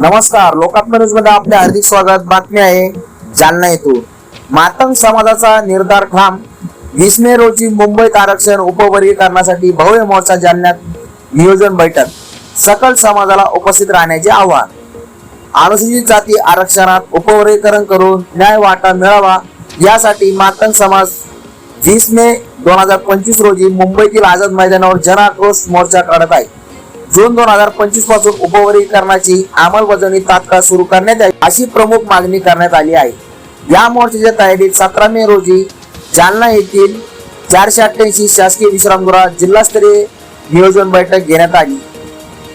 नमस्कार लोकात्म न्यूजमध्ये आपले हार्दिक स्वागत. बातमी आहे जालना येथून मातंग समाजाचा निर्धार ठाम. वीस मे रोजी मुंबईत आरक्षण उपवर्गीकरणासाठी भव्य मोर्चा जालन्यात नियोजन बैठक. सकल समाजाला उपस्थित राहण्याचे आवाहन. अनुसूचित जाती आरक्षणात उपवर्गीकरण करून न्याय वाटा मिळावा यासाठी मातंग समाज वीस मे दोन हजार पंचवीस रोजी मुंबईतील आझाद मैदानावर जन आक्रोश मोर्चा काढत आहे. जून दोन हजार पंचवीसपासून उपवर्गीकरणाची अंमलबजावणी तात्काळ सुरू करण्यात यावी अशी प्रमुख मागणी करण्यात आली आहे. या मोर्चाच्या तयारीत सतरा मे रोजी जालना येथील चारशे अठ्ठ्याऐंशी शासकीय विश्रामगृहात जिल्हास्तरीय नियोजन बैठक घेण्यात आली.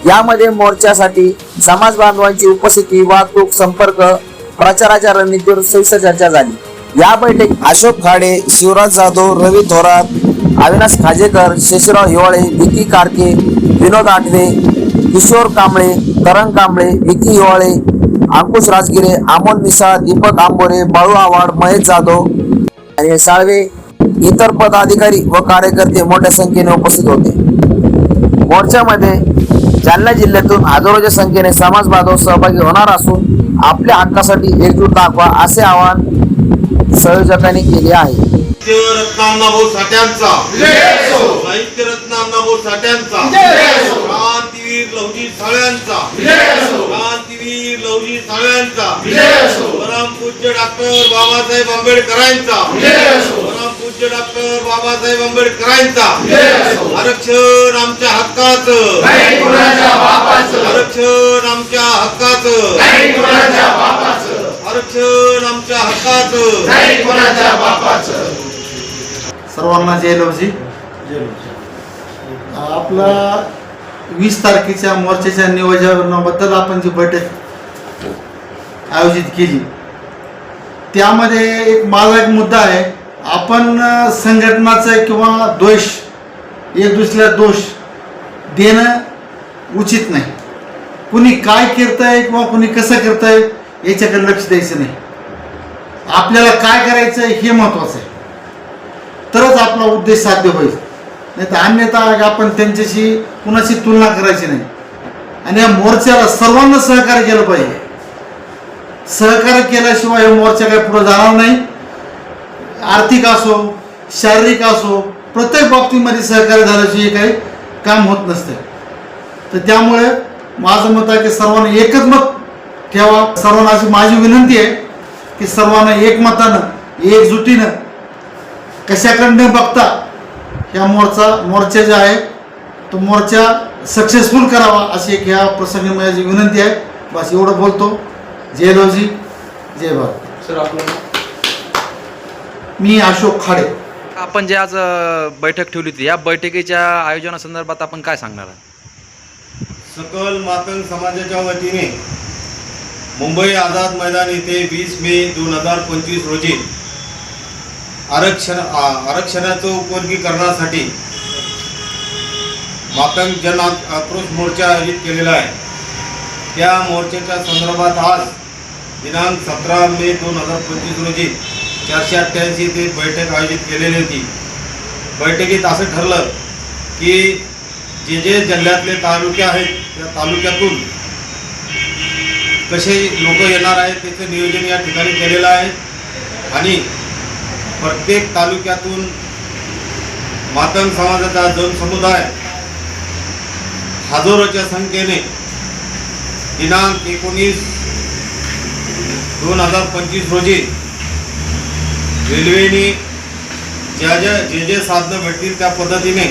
यामध्ये मोर्चासाठी समाज बांधवांची उपस्थिती वाहतूक संपर्क प्रचाराच्या रणनीतीवर सविस्तर चर्चा झाली. या बैठकीत अशोक खाडे शिवराज जाधव रवी थोरात अविनाश खाजेकर शशिराव हिवाळे विकी कारके विनोद आठवे किशोर कांबळे करण कांबळे विकी हिवाळे अंकुश राजगिरे अमोल मिसाळ दीपक आंबोरे बाळू आव्हाड महेश जाधव आणि साळवे इतर पदाधिकारी व कार्यकर्ते मोठ्या संख्येने उपस्थित होते. मोर्चामध्ये जालना जिल्ह्यातून हजारोच्या संख्येने समाज बांधव सहभागी होणार असून आपल्या हक्कासाठी एकजूट दाखवा असे आवाहन संयोजकांनी केले आहे. साहित्य रत्न अण्णाभाऊ साठ्यांचा. साहित्य रत्न अण्णाभाऊ साठ्यांचा. क्रांतीवीर लवजी साळव्यांचा क्रांतीवीर लवजी साळव्यांचा परम पूज्य डॉक्टर बाबासाहेब आंबेडकरांचा. परम पूज्य डॉक्टर बाबासाहेब आंबेडकरांचा. आरक्षण आमच्या हक्काचं. आरक्षण आमच्या हक्काचं. आरक्षण आमच्या हक्काचं. सर्वांना जय लवजी आपला वीस तारखेच्या मोर्चाच्या नियोजनाबद्दल आपण जी बैठक आयोजित केली त्यामध्ये एक माझा एक मुद्दा आहे. आपण संघटनाचं किंवा दोष एक दुसऱ्या दोष देणं उचित नाही. कुणी काय करतंय किंवा कुणी कसं करतंय याच्याकडे लक्ष द्यायचं नाही. आपल्याला काय करायचं हे महत्त्वाचं आहे. तरच आपला उद्देश साध्य होईल. नाही तर अन्यथा आपण त्यांच्याशी कुणाशी तुलना करायची नाही. आणि या मोर्चाला सर्वांना सहकार्य केलं पाहिजे. सहकार्य केल्याशिवाय हा मोर्चा काही पुढे जाणार नाही. आर्थिक असो शारीरिक असो प्रत्येक बाबतीमध्ये सहकार्य झाल्याशिवाय काही काम होत नसते. तर त्यामुळे माझं मत आहे की सर्वांना एकच मत ठेवा. सर्वांना अशी माझी विनंती आहे की सर्वांना एकमतानं एकजुटीनं कशाकडे न बघता? ह्या मोर्चा मोर्चा जे आहे तो मोर्चा सक्सेसफुल करावा अशी एक ह्या प्रसंगी माझी विनंती आहे. बस एवढं बोलतो. जय लवजी जय भारत. सर आपलं मी अशोक खाडे. आपण जे आज बैठक ठेवली होती या बैठकीच्या आयोजनासंदर्भात आपण काय सांगणार आहात? सकल मातंग समाजाच्या वतीने मुंबई आझाद मैदान येथे वीस मे दोन हजार पंचवीस रोजी आरक्षण आरक्षणाचं उपवर्गीकरणासाठी मातंग जन आक्रोश मोर्चा आयोजित केलेला आहे. त्या मोर्चाच्या संदर्भात आज दिनांक सतरा मे दोन हजार पंचवीस रोजी चारशे अठ्ठ्याऐंशी ते बैठक आयोजित केलेली होती. बैठकीत असं ठरलं की जे जे जिल्ह्यातले तालुके आहेत त्या तालुक्यातून कसे लोक येणार आहेत त्याचं नियोजन या ठिकाणी केलेलं आहे. आणि प्रत्येक तालुक्यातून मातंग समाजाचा जनसमुदाय हजारोच्या संख्येने दिनांक एकोणीस दोन हजार पंचवीस रोजी रेल्वेने ज्या ज्या जे जे साधनं भेटतील त्या पद्धतीने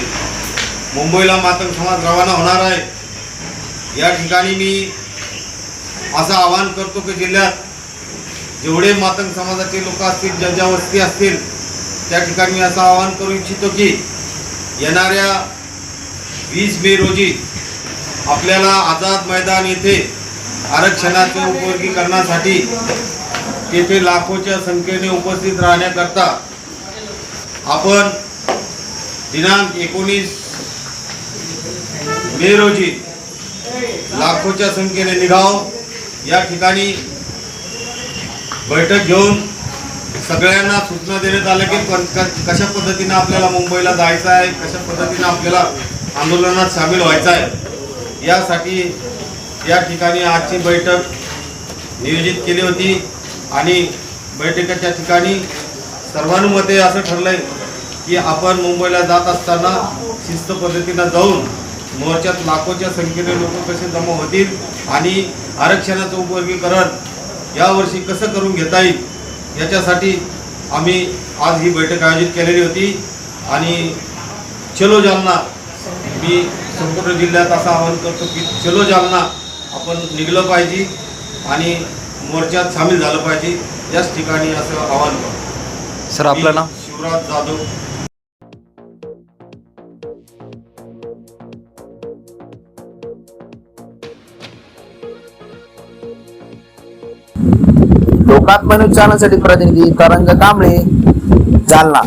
मुंबईला मातंग समाज रवाना होणार आहे. या ठिकाणी मी असं आवाहन करतो की जिल्ह्यात जेवढे मातंग समाजाचे लोक असतील ज्या ज्या वस्ती असतील त्या ठिकाणी मी असं आवाहन करू इच्छितो की येणाऱ्या वीस मे रोजी आपल्याला आझाद मैदान येथे आरक्षणाच्या उपवर्गीकरणासाठी तेथे लाखोच्या संख्येने उपस्थित राहण्याकरता आपण दिनांक एकोणीस मे रोजी लाखोच्या संख्येने निघाव. या ठिकाणी बैठक घेऊन सगळ्यांना सूचना देण्यात आल्या की पण क- कशा पद्धतीनं आपल्याला मुंबईला जायचं आहे कशा पद्धतीनं आपल्याला आंदोलनात सामील व्हायचं आहे यासाठी या ठिकाणी आजची बैठक नियोजित केली होती आणि बैठकीच्या ठिकाणी सर्वानुमते असं ठरलंय की आपण मुंबईला जात असताना शिस्त पद्धतीनं जाऊन मोर्चात लाखोच्या संख्येने लोक कसे जमा होतील आणि आरक्षणाचं उपवर्गीकरण यावर्षी कसं करून घेता येईल याच्यासाठी आम्ही आज ही बैठक आयोजित केलेली होती आणि चलो जालना मी संपूर्ण जिल्ह्यात असं आवाहन करतो की चलो जालना आपण निघलं पाहिजे आणि मोर्चात सामील झालं पाहिजे. याच ठिकाणी असं आवाहन करतो. सर आपलं नाव? शिवराज जाधव. लोकात्मक न्यूज चॅनलसाठी प्रतिनिधी तरंग कांबळे जालना.